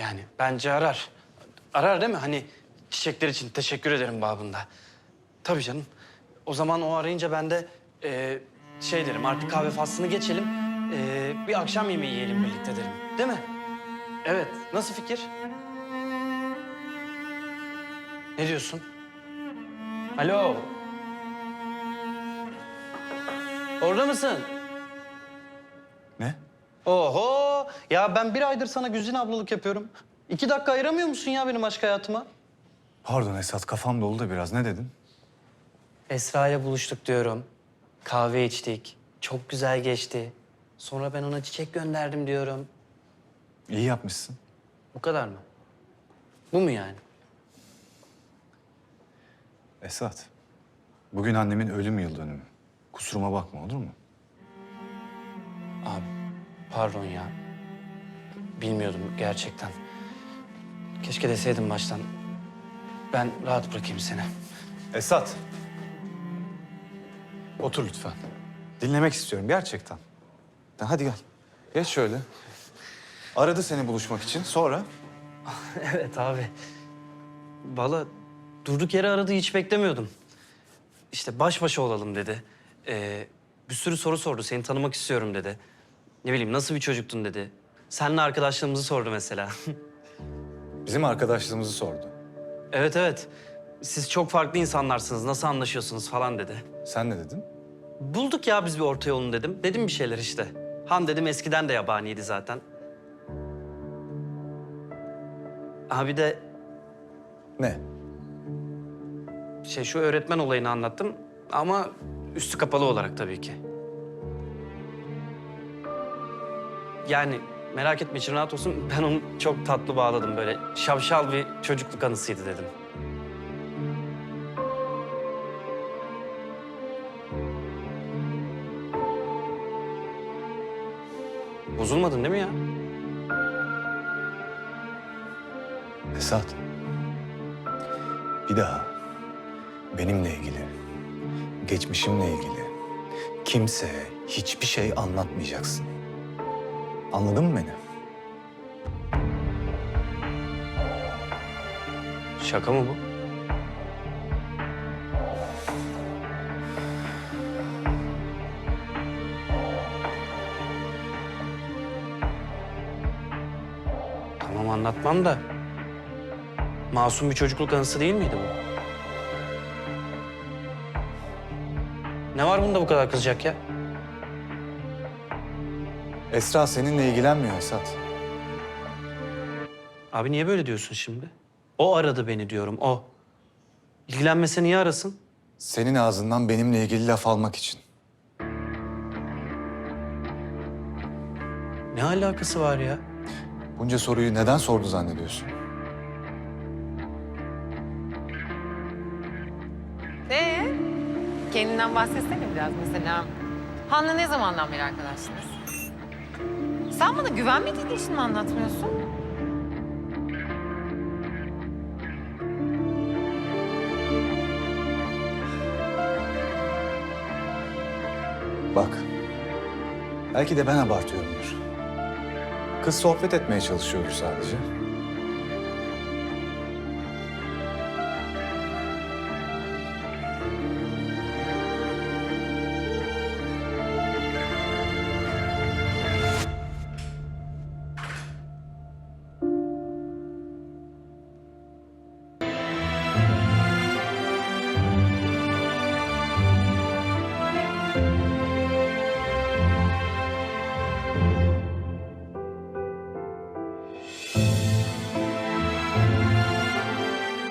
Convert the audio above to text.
Yani bence arar. Arar değil mi? Hani çiçekler için teşekkür ederim babında. Tabii canım. O zaman o arayınca ben de e, şey derim artık kahve faslını geçelim. E, bir akşam yemeği yiyelim birlikte derim. Değil mi? Evet. Nasıl fikir? Ne diyorsun? Alo. Orada mısın? Ne? Oho! Ya ben bir aydır sana Güzin ablalık yapıyorum. İki dakika ayıramıyor musun ya benim aşk hayatıma? Pardon Esat kafam doldu da biraz. Ne dedin? Esra ile buluştuk diyorum. Kahve içtik. Çok güzel geçti. Sonra ben ona çiçek gönderdim diyorum. İyi yapmışsın. Bu kadar mı? Bu mu yani? Esat, bugün annemin ölüm yıl dönümü. Kusuruma bakma olur mu? Pardon ya. Bilmiyordum gerçekten. Keşke deseydim baştan. Ben rahat bırakayım seni. Esat. Otur lütfen. Dinlemek istiyorum gerçekten. Ha, Hadi gel. Geç şöyle. Aradı seni buluşmak için. Sonra? Evet abi. Valla durduk yere aradı hiç beklemiyordum. İşte baş başa olalım dedi. Ee, bir sürü soru sordu. Seni tanımak istiyorum dedi. Ne bileyim nasıl bir çocuktun dedi. Seninle arkadaşlığımızı sordu mesela. Bizim arkadaşlığımızı sordu. evet evet. Siz çok farklı insanlarsınız. Nasıl anlaşıyorsunuz falan dedi. Sen ne dedin? Bulduk ya biz bir orta yolunu dedim. Dedim bir şeyler işte. Han dedim eskiden de yabaniydi zaten. Abi de Ne? Şey şu öğretmen olayını anlattım ama üstü kapalı olarak tabii ki. Yani merak etme için rahat olsun ben onu çok tatlı bağladım böyle şapşal bir çocukluk anısıydı dedim. Bozulmadın değil mi ya? Esat. Bir daha benimle ilgili, geçmişimle ilgili kimseye hiçbir şey anlatmayacaksın. Anladın mı beni? Şaka mı bu? Tamam anlatmam da. Masum bir çocukluk anısı değil miydi bu? Ne var bunda bu kadar kızacak ya? Esra seninle ilgilenmiyor Esat. Abi niye böyle diyorsun şimdi? O aradı beni diyorum, o. İlgilenmese niye arasın? Senin ağzından benimle ilgili laf almak için. Ne alakası var ya? Bunca soruyu neden sordu zannediyorsun? Ee, kendinden bahsetsene biraz mesela. Han'la ne zamandan beri arkadaşsınız? Sen bana güvenmediğin için mi anlatmıyorsun? Bak, belki de ben abartıyorumdur. Kız sohbet etmeye çalışıyordur sadece.